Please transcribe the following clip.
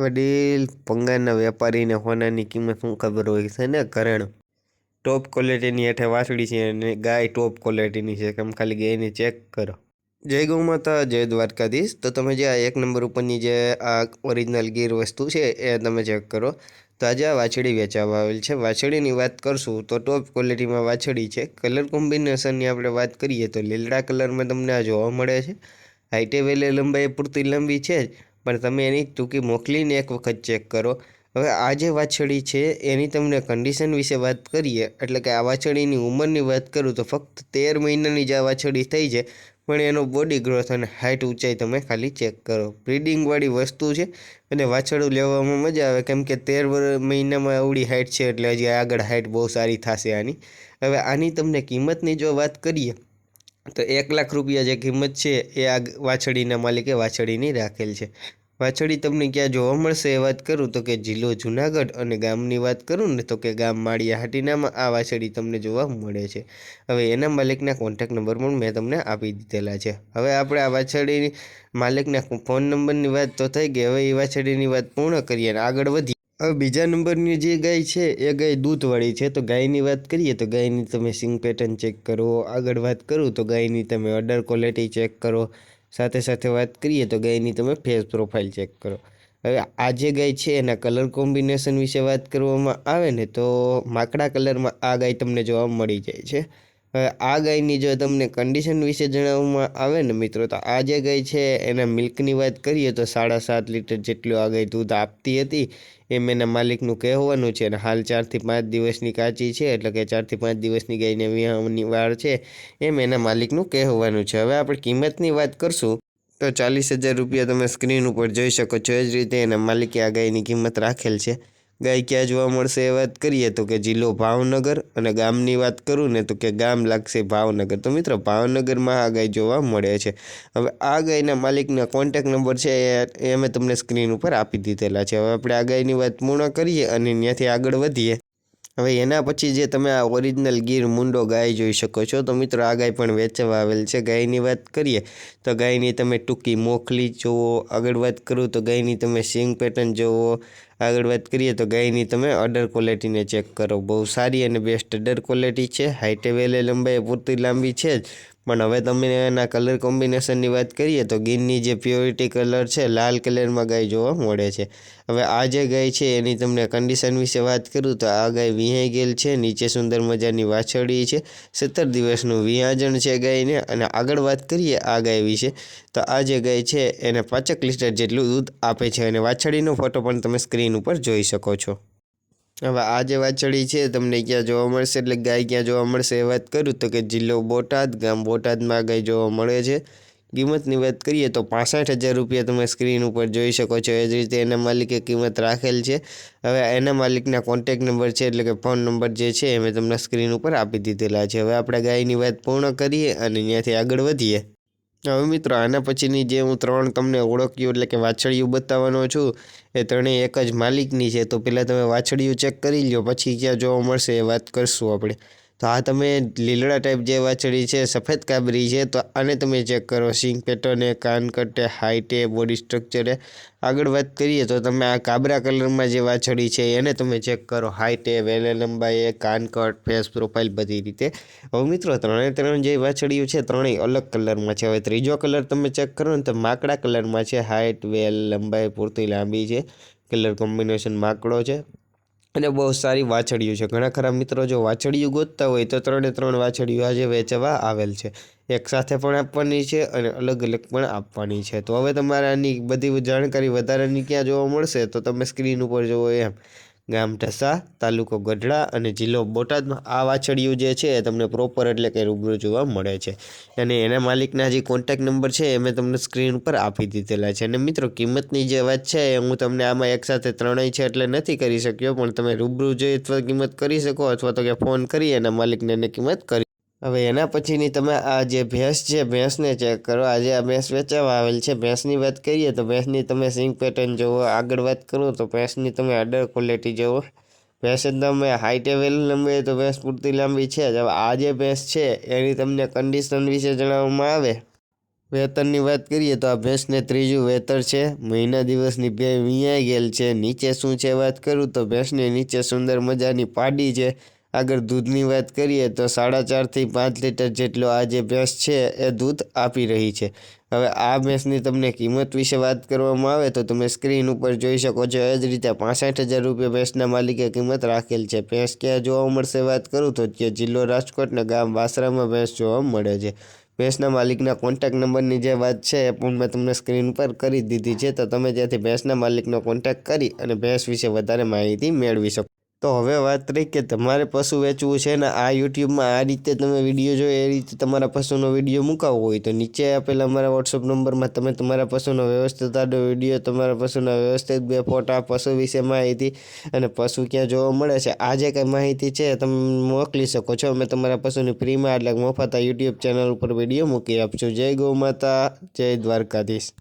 વડીલ, ભંગારના વેપારીને હોનાની કિંમત શું ખબર હોય છે ને? કરણ. ટોપ ક્વોલિટીની હેઠે વાસળી છે અને ગાય ટોપ ક્વોલિટીની છે. કેમ ખાલી ગાયને ચેક કરો. જય ગૌ જય દ્વારકાધીશ. તો તમે જે આ એક નંબર ઉપરની જે આ ઓરિજિનલ ગીર વસ્તુ છે એ તમે ચેક કરો. તો આજે આ વાછડી વેચાવા આવેલ છે. વાછડીની વાત કરશું તો ટોપ ક્વોલિટીમાં વાછડી છે. કલર કોમ્બિનેશનની આપણે વાત કરીએ તો લીલડા કલરમાં તમને આ જોવા મળે છે. હાઈટે વેલે લંબાઈ પૂરતી લાંબી છે જ. પણ તમે એની ટૂંકી મોકલીને એક વખત ચેક કરો. હવે આ જે વાછડી છે, એની તમને કન્ડિશન વિશે વાત કરીએ. એટલે કે આ વાછડીની ઉંમરની વાત કરું તો ફક્ત તેર મહિનાની જ આ વાછડી થઈ છે, પણ એનો બોડી ગ્રોથ અને હાઇટ ઊંચાઈ તમે ખાલી ચેક કરો. બ્રીડિંગવાળી વસ્તુ છે, અને વાછડું લેવામાં મજા આવે, કેમ કે તેર મહિનામાં આવડી હાઇટ છે, એટલે હજી આગળ હાઇટ બહુ સારી થશે આની. હવે આની તમને કિંમતની જો વાત કરીએ તો એક લાખ રૂપિયા જે કિંમત છે એ આ વાછડીના માલિકે વાછડીની રાખેલ છે. વાછડી તમને ક્યાં જોવા મળશે એ વાત કરું તો કે જિલ્લો જુનાગઢ અને ગામની વાત કરું ને તો કે ગામ માળિયા હાટીનામાં આ વાછડી તમને જોવા મળે છે. હવે એના માલિકના કોન્ટેક નંબર પણ મેં તમને આપી દીધેલા છે. હવે આપણે આ વાછડીની માલિકના ફોન નંબરની વાત તો થઈ ગઈ. હવે એ વાછડીની વાત પૂર્ણ કરીએ અને આગળ વધીએ. હવે બીજા નંબરની જે ગાય છે, એ ગાય દૂધવાળી છે. તો ગાયની વાત કરીએ, તો ગાયની તમે સિંગ પેટર્ન ચેક કરો. આગળ વાત કરું, તો ગાયની તમે અડર ક્વોલિટી ચેક કરો. સાથે સાથે વાત કરીએ, તો ગાયની તમે ફેસ પ્રોફાઇલ ચેક કરો. હવે આ જે ગાય છે, એના કલર કોમ્બિનેશન વિશે વાત કરવામાં આવે ને, તો માકડા કલરમાં આ ગાય તમને જોવા મળી જાય છે. આ ગાયની જો તમને કન્ડિશન વિશે જણાવવામાં આવે ને મિત્રો, તો આ જે ગાય છે, એના મિલ્કની વાત કરીએ તો સાડા સાત લીટર જેટલું આ ગાય દૂધ આપતી હતી. એમ એના માલિકનું કહેવાનું છે અને હાલ ચારથી પાંચ દિવસની કાચી છે, એટલે કે ચારથી પાંચ દિવસની ગાયને વિયામની વાર છે, એમ એના માલિકનું કહેવાનું છે. હવે આપણે કિંમતની વાત કરશું, તો ચાલીસ હજાર રૂપિયા તમે સ્ક્રીન ઉપર જોઈ શકો છો. એ જ રીતે એના માલિકે આ ગાયની કિંમત રાખેલ છે. ગાય ક્યાં જોવા મળશે એ વાત કરીએ તો કે જિલ્લો ભાવનગર અને ગામની વાત કરું ને તો કે ગામ લાગશે ભાવનગર. તો મિત્રો ભાવનગરમાં આ ગાય જોવા મળે છે. હવે આ ગાયના માલિકના કોન્ટેક નંબર છે એ અમે તમને સ્ક્રીન ઉપર આપી દીધેલા છે. હવે આપણે આ ગાયની વાત પૂર્ણ કરીએ અને ત્યાંથી આગળ વધીએ. હવે એના પછી જે તમે આ ઓરિજિનલ ગીર મુંડો ગાય જોઈ શકો છો, તો મિત્રો આ ગાય પણ વેચવા આવેલ છે. ગાયની વાત કરીએ, તો ગાયની તમે ટૂંકી મોખલી જુઓ આગળ વાત કરું, તો ગાયની તમે સિંગ પેટર્ન જુઓ આગળ વાત કરીએ, તો ગાયની તમે અડર ક્વોલિટીને ચેક કરો. બહુ સારી અને બેસ્ટ અડર ક્વોલિટી છે હાઈટે વેલે લંબાઈ પૂરતી લાંબી છે જ. પણ હવે તમે એના કલર કોમ્બિનેશનની વાત કરીએ તો ગીરની જે પ્યોરિટી કલર છે, લાલ કલરમાં ગાય જોવા મળે છે. હવે આ જે ગાય છે, એની તમને કન્ડિશન વિશે વાત કરું તો આ ગાય વિહાઈ ગયેલ છે, નીચે સુંદર મજાની વાછળી છે, સત્તર દિવસનું વિહાજણ છે ગાયને. અને આગળ વાત કરીએ આ ગાય વિશે, તો આ જે ગાય છે, એને પાંચક લીટર જેટલું દૂધ આપે છે. અને વાછડીનો ફોટો પણ તમે સ્ક્રીન ઉપર જોઈ શકો છો. હવે આ જે વાછડી છે તમને ક્યાં જોવા મળશે? એટલે ગાય ક્યાં જોવા મળશે એ વાત કરું તો કે જિલ્લો બોટાદ, ગામ બોટાદમાં ગાય જોવા મળે છે. કિંમતની વાત કરીએ તો પાસઠ હજાર રૂપિયા તમે સ્ક્રીન ઉપર જોઈ શકો છો. એ જ રીતે એના માલિકે કિંમત રાખેલ છે. હવે એના માલિકના કોન્ટેક નંબર છે એટલે કે ફોન નંબર જે છે એ મેં તમને સ્ક્રીન ઉપર આપી દીધેલા છે. હવે આપણે ગાયની વાત પૂર્ણ કરીએ અને ત્યાંથી આગળ વધીએ. હવે મિત્રો, આના પછીની જે હું ત્રણ તમને ઓળખ્યું, એટલે કે વાછળિયું બતાવવાનો છું, એ ત્રણેય એક જ માલિકની છે, તો પહેલાં તમે વાછળિયું ચેક કરી લો પછી ક્યાં જોવા મળશે એ વાત કરશું આપણે. તો આ તમે લીલડા ટાઈપ જે વાછડી છે, સફેદ કાબરી છે, તો આને તમે ચેક કરો. સિંગ પેટર્ને કાન કટે હાઇટે બોડી સ્ટ્રક્ચરે આગળ વાત કરીએ તો તમે આ કાબરા કલરમાં જે વાછડી છે, એને તમે ચેક કરો. હાઇટે વેલે લંબાઈએ કાન કટ ફેસ પ્રોફાઇલ બધી રીતે. હવે મિત્રો ત્રણે ત્રણ જે વાછડીઓ છે, ત્રણેય અલગ કલરમાં છે. હવે ત્રીજો કલર તમે ચેક કરો ને, તો માકડા કલરમાં છે. હાઇટ વેલ, લંબાઈ પૂરતી લાંબી છે. કલર કોમ્બિનેશન માકડો છે. અને બહુ સારી વાછડીઓ છે. ઘણા ખરા મિત્રો જો વાછડીઓ ગોતતા હોય તો ત્રણે ત્રણ વાછડીઓ આજે વેચવા આવેલ છે. એક સાથે પણ આપવાની છે અને અલગ અલગ પણ આપવાની છે. તો હવે તમારે આની બધી જાણકારી વધારાની ક્યાં જોવા મળશે તો તમે સ્ક્રીન ઉપર જુઓ એમ. ગામ ઢસા, તાલુકો ગઢડા અને જિલ્લો બોટાદમાં આ વાછડિયું જે છે એ તમને પ્રોપર એટલે કે રૂબરૂ જોવા મળે છે. અને એના માલિકના જે કોન્ટેક નંબર છે એ મેં તમને સ્ક્રીન ઉપર આપી દીધેલા છે. અને મિત્રો, કિંમતની જે વાત છે એ હું તમને આમાં એકસાથે ત્રણેય છે એટલે નથી કરી શક્યો, પણ તમે રૂબરૂ જે અથવા કિંમત કરી શકો અથવા તો કે ફોન કરી એના માલિકને એને કિંમત કરી હવે એના પછીની તમે આ જે ભેંસ છે, ભેંસને ચેક કરો. આજે આ ભેંસ વેચાવા આવેલ છે. ભેંસની વાત કરીએ તો ભેંસની તમે સિંગ પેટર્ન જુઓ, આગળ વાત કરો તો ભેંસની તમે અડર ક્વોલિટી જુઓ. ભેંસ તમે હાઈટ વેલ લંબી તો ભેંસ પૂરતી લાંબી છે. હવે આ જે ભેંસ છે, એની તમને કન્ડિશન વિશે જણાવવામાં આવે. વેતનની વાત કરીએ તો આ ભેંસને ત્રીજું વેતર છે. મહિના દિવસની બે વિયાઈ ગયેલ છે. નીચે શું છે વાત કરું તો ભેંસની નીચે સુંદર મજાની પાડી છે. આગળ દૂધની વાત કરીએ તો સાડા ચારથી પાંચ લીટર જેટલો આ જે ભેંસ છે એ દૂધ આપી રહી છે. હવે આ ભેંસની તમને કિંમત વિશે વાત કરવામાં આવે તો તમે સ્ક્રીન ઉપર જોઈ શકો છો, એ જ રીતે પાસઠ હજાર રૂપિયા ભેંસના માલિકે કિંમત રાખેલ છે. ભેંસ ક્યાં જોવા મળશે વાત કરું તો જે જિલ્લો રાજકોટના ગામ વાસરામાં ભેંસ જોવા મળે છે. ભેંસના માલિકના કોન્ટેક નંબરની જે વાત છે એ પણ મેં તમને સ્ક્રીન પર કરી દીધી છે. તો તમે ત્યાંથી ભેંસના માલિકનો કોન્ટેક કરી અને ભેંસ વિશે વધારે માહિતી મેળવી શકો. તો હવે વાત રહી કે તમારે પશુ વેચવું છે ને આ યુટ્યુબમાં આ રીતે તમે વીડિયો જો એ રીતે તમારા પશુનો વીડિયો મૂકાવો હોય તો નીચે આપેલા અમારા વોટ્સઅપ નંબરમાં તમે તમારા પશુનો વ્યવસ્થિત આડો વીડિયો, તમારા પશુના વ્યવસ્થિત બે ફોટા, પશુ વિશે માહિતી અને પશુ ક્યાં જોવા મળે છે, આ જે કંઈ માહિતી છે તમે મોકલી શકો છો. અમે તમારા પશુની ફ્રીમાં એટલે મફત આ યુટ્યુબ ચેનલ ઉપર વીડિયો મૂકી આપશું. જય ગૌ માતા, જય દ્વારકાધીશ.